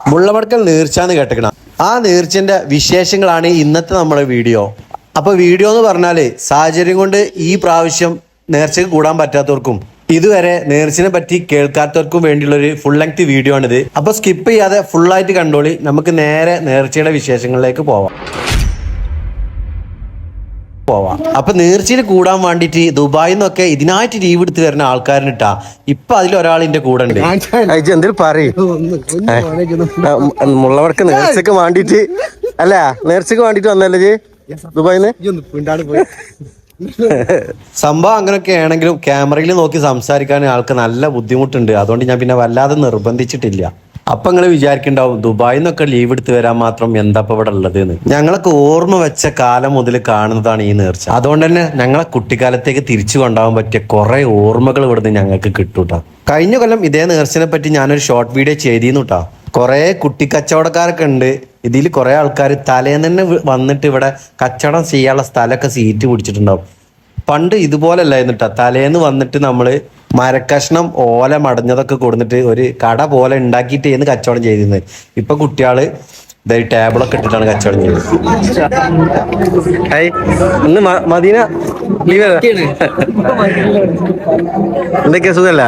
മുള്ളമടക്കൽ നീർച്ചാന്ന് കേട്ടിക്കണം. ആ നീർച്ചന്റെ വിശേഷങ്ങളാണ് ഇന്നത്തെ നമ്മുടെ വീഡിയോ. അപ്പൊ വീഡിയോ എന്ന് പറഞ്ഞാൽ സാഹചര്യം കൊണ്ട് ഈ പ്രാവശ്യം നേർച്ചയ്ക്ക് കൂടാൻ പറ്റാത്തവർക്കും ഇതുവരെ നേർച്ചിനെ പറ്റി കേൾക്കാത്തവർക്കും വേണ്ടിയുള്ള ഒരു ഫുൾ ലെങ്ത് വീഡിയോ ആണിത്. അപ്പൊ സ്കിപ്പ് ചെയ്യാതെ ഫുൾ ആയിട്ട് കണ്ടോളി. നമുക്ക് നേരെ നേർച്ചയുടെ വിശേഷങ്ങളിലേക്ക് പോവാം. പോവാം. അപ്പൊ നേർച്ചയിൽ കൂടാൻ വേണ്ടിട്ട് ദുബായിൽ നിന്നൊക്കെ ഇതിനായിട്ട് ലീവ് എടുത്ത് വരുന്ന ആൾക്കാരനിട്ടാ ഇപ്പൊ ഒരാൾ എന്റെ കൂടെ ഉണ്ട്. എന്തിൽ പറയും? മുള്ളവർക്ക് നേർച്ചക്ക് വേണ്ടിട്ട് അല്ല നേർച്ചക്ക് വേണ്ടിട്ട് വന്നല്ലേ ജി? ദുബായിന്ന്? സംഭവം അങ്ങനെയൊക്കെ ആണെങ്കിലും ക്യാമറയിൽ നോക്കി സംസാരിക്കാൻ ആൾക്ക് നല്ല ബുദ്ധിമുട്ടുണ്ട്. അതുകൊണ്ട് ഞാൻ പിന്നെ വല്ലാതെ നിർബന്ധിച്ചിട്ടില്ല. അപ്പൊ നിങ്ങൾ വിചാരിക്കണ്ടാവും ദുബായിൽ നിന്നൊക്കെ ലീവ് എടുത്ത് വരാൻ മാത്രം എന്താ ഇപ്പൊ ഇവിടെ ഉള്ളത് എന്ന്. ഞങ്ങളൊക്കെ ഓർമ്മ വെച്ച കാലം മുതൽ കാണുന്നതാണ് ഈ നേർച്ച. അതുകൊണ്ട് തന്നെ ഞങ്ങളെ കുട്ടിക്കാലത്തേക്ക് തിരിച്ചു കൊണ്ടുപോകാൻ പറ്റിയ കുറെ ഓർമ്മകൾ ഇവിടുന്ന് ഞങ്ങൾക്ക് കിട്ടൂട്ടാ കഴിഞ്ഞ കൊല്ലം ഇതേ നേർച്ചനെ പറ്റി ഞാനൊരു ഷോർട്ട് വീഡിയോ ചെയ്തിരുന്നു കേട്ടോ കുറെ കുട്ടിക്കച്ചവടക്കാരൊക്കെ ഉണ്ട്. ഇതിൽ കുറെ ആൾക്കാർ തലേന്ന് തന്നെ വന്നിട്ട് ഇവിടെ കച്ചവടം ചെയ്യാനുള്ള സ്ഥലമൊക്കെ സീറ്റ് പിടിച്ചിട്ടുണ്ടാവും. പണ്ട് ഇതുപോലല്ലായിരുന്നു കേട്ടോ തലേന്ന് വന്നിട്ട് നമ്മൾ മരക്കഷ്ണം ഓല മടഞ്ഞതൊക്കെ കൊടുത്തിട്ട് ഒരു കട പോലെ ഉണ്ടാക്കിയിട്ട് ചെയ്യുന്ന കച്ചവടം ചെയ്തിരുന്നത്. ഇപ്പൊ കുട്ടികൾ ഇതായി ടേബിളൊക്കെ ഇട്ടിട്ടാണ് കച്ചവടം ചെയ്യുന്നത് ഇന്ന് മദീന ലീവ് എന്തൊക്കെയാ സുഖല്ല?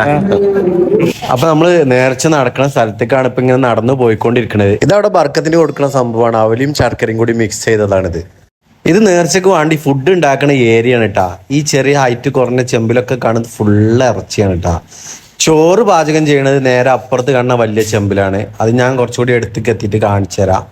അപ്പൊ നമ്മൾ നേർച്ച നടക്കുന്ന സ്ഥലത്തേക്കാണ് ഇപ്പൊ ഇങ്ങനെ നടന്നു പോയിക്കൊണ്ടിരിക്കുന്നത് ഇതവിടെ ബർക്കത്തിന് കൊടുക്കുന്ന സംഭവമാണ്. അവലിയും ശർക്കരയും കൂടി മിക്സ് ചെയ്തതാണിത്. ഇത് നേർച്ചക്ക് വേണ്ടി ഫുഡ് ഉണ്ടാക്കുന്ന ഏരിയ ആണ് കേട്ടാ ഈ ചെറിയ ഹൈറ്റ് കുറഞ്ഞ ചെമ്പിലൊക്കെ കാണുന്നത് ഫുള്ള് ഇറച്ചിയാണ് കേട്ടാ ചോറ് പാചകം ചെയ്യണത് നേരെ അപ്പുറത്ത് കാണുന്ന വലിയ ചെമ്പിലാണ്. അത് ഞാൻ കുറച്ചുകൂടി അടുത്തേക്ക് എത്തിയിട്ട് കാണിച്ചു തരാം.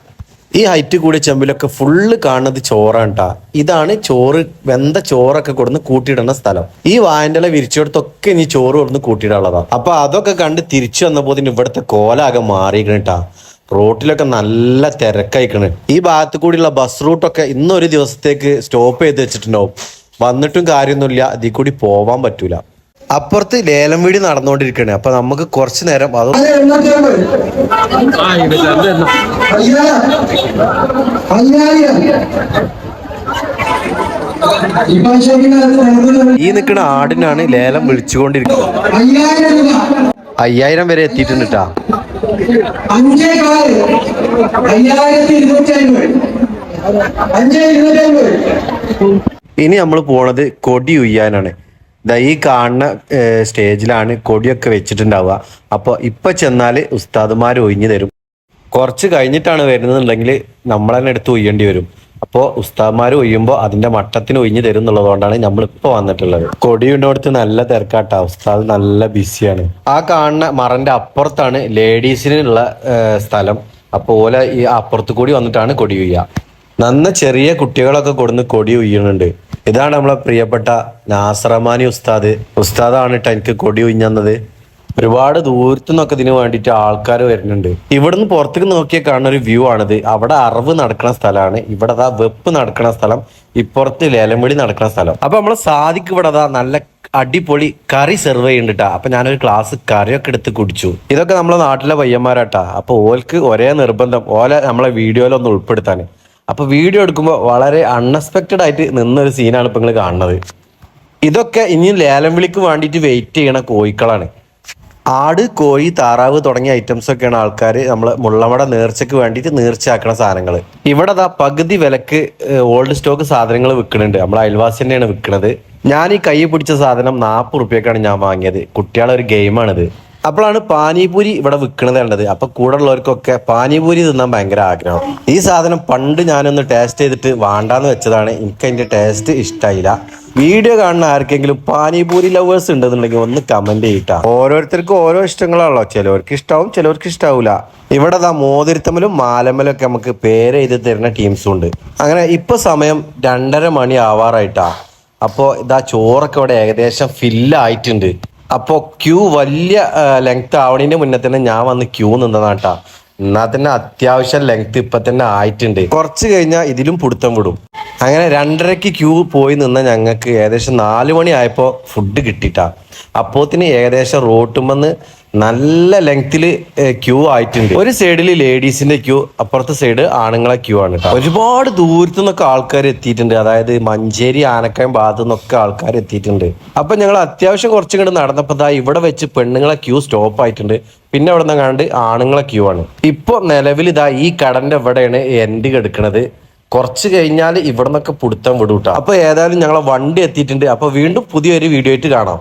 ഈ ഹൈറ്റ് കൂടിയ ചെമ്പിലൊക്കെ ഫുള്ള് കാണുന്നത് ചോറാണ് കേട്ടാ ഇതാണ് ചോറ് വെന്ത ചോറൊക്കെ കൊടുന്ന് കൂട്ടിയിടുന്ന സ്ഥലം. ഈ വായന്റെ വിരിച്ചെടുത്തൊക്കെ ഇനി ചോറ് കൊടുന്ന് കൂട്ടിയിടാനുള്ളതാണ് അപ്പൊ അതൊക്കെ കണ്ട് തിരിച്ചു വന്നപ്പോ ഇവിടുത്തെ കോലാകെ മാറിയിക്കണട്ടാ റോട്ടിലൊക്കെ നല്ല തിരക്കയക്കണ്. ഈ ഭാഗത്ത് കൂടിയുള്ള ബസ് റൂട്ടൊക്കെ ഇന്നൊരു ദിവസത്തേക്ക് സ്റ്റോപ്പ് ചെയ്ത് വെച്ചിട്ടുണ്ടാവും. വന്നിട്ടും കാര്യമൊന്നുമില്ല ഇതിൽ കൂടി പോവാൻ പറ്റൂല. അപ്പുറത്ത് ലേലം വീടി നടന്നുകൊണ്ടിരിക്കണേ അപ്പൊ നമുക്ക് കുറച്ചു നേരം അത് ഈ നിൽക്കുന്ന ആടിനാണ് ലേലം വിളിച്ചുകൊണ്ടിരിക്കുന്നത്. അയ്യായിരം വരെ എത്തിയിട്ടുണ്ട് കേട്ടാ അഞ്ചേ കാൽ അയ്യായിരത്തി ഇരുന്നൂറ്റി അൻപത് അഞ്ചേ ഇരുന്നൂറ്റി അൻപത് ഇനി നമ്മൾ പോണത് കൊടി ഉയ്യാനാണ്. ദാ ഈ കാണുന്ന സ്റ്റേജിലാണ് കൊടിയൊക്കെ വെച്ചിട്ടുണ്ടാവുക. അപ്പോൾ ഇപ്പൊ ചെന്നാൽ ഉസ്താദുമാർ ഒഴിഞ്ഞു തരും. കുറച്ച് കഴിഞ്ഞിട്ടാണ് വരുന്നതെന്നുണ്ടെങ്കിൽ നമ്മൾ തന്നെ എടുത്ത് ഒയ്യേണ്ടി വരും. അപ്പോൾ ഉസ്താദ്മാർ ഒയ്യുമ്പോൾ അതിന്റെ മട്ടത്തിന് ഒഴിഞ്ഞു തരും നമ്മൾ ഇപ്പോൾ വന്നിട്ടുള്ളത് കൊടിയുണ്ടോടത്ത് നല്ല തിരക്കാട്ടാ. ഉസ്താദ് നല്ല ബിസിയാണ്. ആ കാണുന്ന മറന്റെ അപ്പുറത്താണ് ലേഡീസിനുള്ള സ്ഥലം. അപ്പോൾ ഓല ഈ അപ്പുറത്ത് കൂടി വന്നിട്ടാണ് കൊടി ഉയ്യ. നന്ന ചെറിയ കുട്ടികളൊക്കെ കൊടുന്ന് കൊടി ഉയ്യണുണ്ട്. ഇതാണ് നമ്മളെ പ്രിയപ്പെട്ട നാസറമാനി ഉസ്താദ്. ഉസ്താദാണ് കേട്ടോ എനിക്ക് കൊടി ഉയ്ഞ്ഞത് ഒരുപാട് ദൂരത്തു നിന്നൊക്കെ ഇതിന് വേണ്ടിയിട്ട് ആൾക്കാർ വരുന്നുണ്ട്. ഇവിടുന്ന് പുറത്തേക്ക് നോക്കിയാൽ കാണുന്ന ഒരു വ്യൂ ആണിത്. അവിടെ അറിവ് നടക്കുന്ന സ്ഥലമാണ്. ഇവിടെ അതാ വെപ്പ് നടക്കുന്ന സ്ഥലം. ഇപ്പുറത്ത് ലേലംവിളി നടക്കുന്ന സ്ഥലം. അപ്പൊ നമ്മളെ സാദിക്ക് ഇവിടെ അതാ നല്ല അടിപൊളി കറി സെർവ് ചെയ്യുന്നുണ്ട് അപ്പൊ ഞാനൊരു ക്ലാസ് കറിയൊക്കെ എടുത്ത് കുടിച്ചു. ഇതൊക്കെ നമ്മളെ നാട്ടിലെ പയ്യന്മാരാട്ടാ. അപ്പൊ ഓൽക്ക് ഒരേ നിർബന്ധം. ഓലെ നമ്മളെ വീഡിയോയിലൊന്ന് ഉൾപ്പെടുത്താൻ അപ്പൊ വീഡിയോ എടുക്കുമ്പോൾ വളരെ അൺഎക്സ്പെക്റ്റഡ് ആയിട്ട് നിന്നൊരു സീനാണ് ഇപ്പൊ നിങ്ങൾ കാണുന്നത്. ഇതൊക്കെ ഇനി ലേലം വിളിക്ക് വേണ്ടിയിട്ട് വെയിറ്റ് ചെയ്യണ കോഴിക്കളാണ്. ആട് കോഴി താറാവ് തുടങ്ങിയ ഐറ്റംസ് ഒക്കെയാണ് ആൾക്കാർ നമ്മൾ മുള്ളമട നേർച്ചയ്ക്ക് വേണ്ടിയിട്ട് നേർച്ചയാക്കണ സാധനങ്ങൾ ഇവിടെ അതാ പകുതി വിലക്ക് ഓൾഡ് സ്റ്റോക്ക് സാധനങ്ങൾ വിൽക്കുന്നുണ്ട് നമ്മൾ അയൽവാസി തന്നെയാണ് വിൽക്കുന്നത് ഞാൻ ഈ കൈ പിടിച്ച സാധനം നാൽപ്പത് റുപ്യക്കാണ് ഞാൻ വാങ്ങിയത്. കുട്ടികളെ ഒരു ഗെയിമാണിത് അപ്പോഴാണ് പാനിപൂരി ഇവിടെ വിൽക്കണത് കണ്ടത്. അപ്പൊ കൂടെ ഉള്ളവർക്കൊക്കെ പാനിപൂരി തിന്നാൻ ഭയങ്കര ആഗ്രഹം. ഈ സാധനം പണ്ട് ഞാനൊന്ന് ടേസ്റ്റ് ചെയ്തിട്ട് വേണ്ടാന്ന് വെച്ചതാണ്. എനിക്ക് അതിന്റെ ടേസ്റ്റ് ഇഷ്ടമായില്ല വീഡിയോ കാണുന്ന ആർക്കെങ്കിലും പാനിപൂരി ലവേഴ്സ് ഉണ്ടെന്നുണ്ടെങ്കിൽ ഒന്ന് കമന്റ് ചെയ്യട്ടാ. ഓരോരുത്തർക്കും ഓരോ ഇഷ്ടങ്ങളാണല്ലോ. ചിലവർക്ക് ഇഷ്ടാവും ചിലവർക്ക് ഇഷ്ടാവൂല. ഇവിടെ ദാ മോതിരത്തമ്മലും മാലമ്മലും ഒക്കെ നമുക്ക് പേര് എഴുതി തരുന്ന ടീംസും ഉണ്ട്. അങ്ങനെ ഇപ്പൊ സമയം രണ്ടര മണി ആവാറായിട്ടാ. അപ്പോ ഇതാ ചോറൊക്കെ ഇവിടെ ഏകദേശം ഫില്ലായിട്ടുണ്ട് അപ്പോ ക്യൂ വലിയ ലെങ്ത് ആവണതിന്റെ മുന്നേ തന്നെ ഞാൻ വന്ന് ക്യൂ നിന്നതാട്ടാ. എന്നാ തന്നെ അത്യാവശ്യം ലെങ്ത് ഇപ്പൊ തന്നെ ആയിട്ടുണ്ട്. കുറച്ച് കഴിഞ്ഞാൽ ഇതിലും പിടുത്തം വിടും. അങ്ങനെ രണ്ടരക്ക് ക്യൂ പോയി നിന്ന ഞങ്ങൾക്ക് ഏകദേശം നാല് മണി ആയപ്പോ ഫുഡ് കിട്ടിട്ടാ. അപ്പോത്തിന് ഏകദേശം റോട്ടുമെന്ന് നല്ല ലെങ്തിൽ ക്യൂ ആയിട്ടുണ്ട്. ഒരു സൈഡിൽ ലേഡീസിന്റെ ക്യൂ അപ്പുറത്തെ സൈഡ് ആണുങ്ങളെ ക്യൂ ആണ്. ഒരുപാട് ദൂരത്തു നിന്നൊക്കെ ആൾക്കാർ എത്തിയിട്ടുണ്ട്. അതായത് മഞ്ചേരി ആനക്കയം ഭാഗത്തു നിന്നൊക്കെ ആൾക്കാർ എത്തിയിട്ടുണ്ട്. അപ്പൊ ഞങ്ങൾ അത്യാവശ്യം കുറച്ചും കൂടെ ദാ ഇവിടെ വെച്ച് പെണ്ണുങ്ങളെ ക്യൂ സ്റ്റോപ്പ് ആയിട്ടുണ്ട്. പിന്നെ അവിടെ നിന്ന് കണ്ട് ആണുങ്ങളെ ക്യൂ ആണ്. ഇപ്പൊ നിലവിൽ ഇതാ ഈ കടന്റെ ഇവിടെയാണ് എൻഡ് കിടക്കുന്നത് കുറച്ച് കഴിഞ്ഞാൽ ഇവിടെ നിന്നൊക്കെ പിടുത്തം വിടൂട്ടോ അപ്പൊ ഏതായാലും ഞങ്ങളെ വണ്ടി എത്തിയിട്ടുണ്ട്. അപ്പൊ വീണ്ടും പുതിയൊരു വീഡിയോ ആയിട്ട് കാണാം.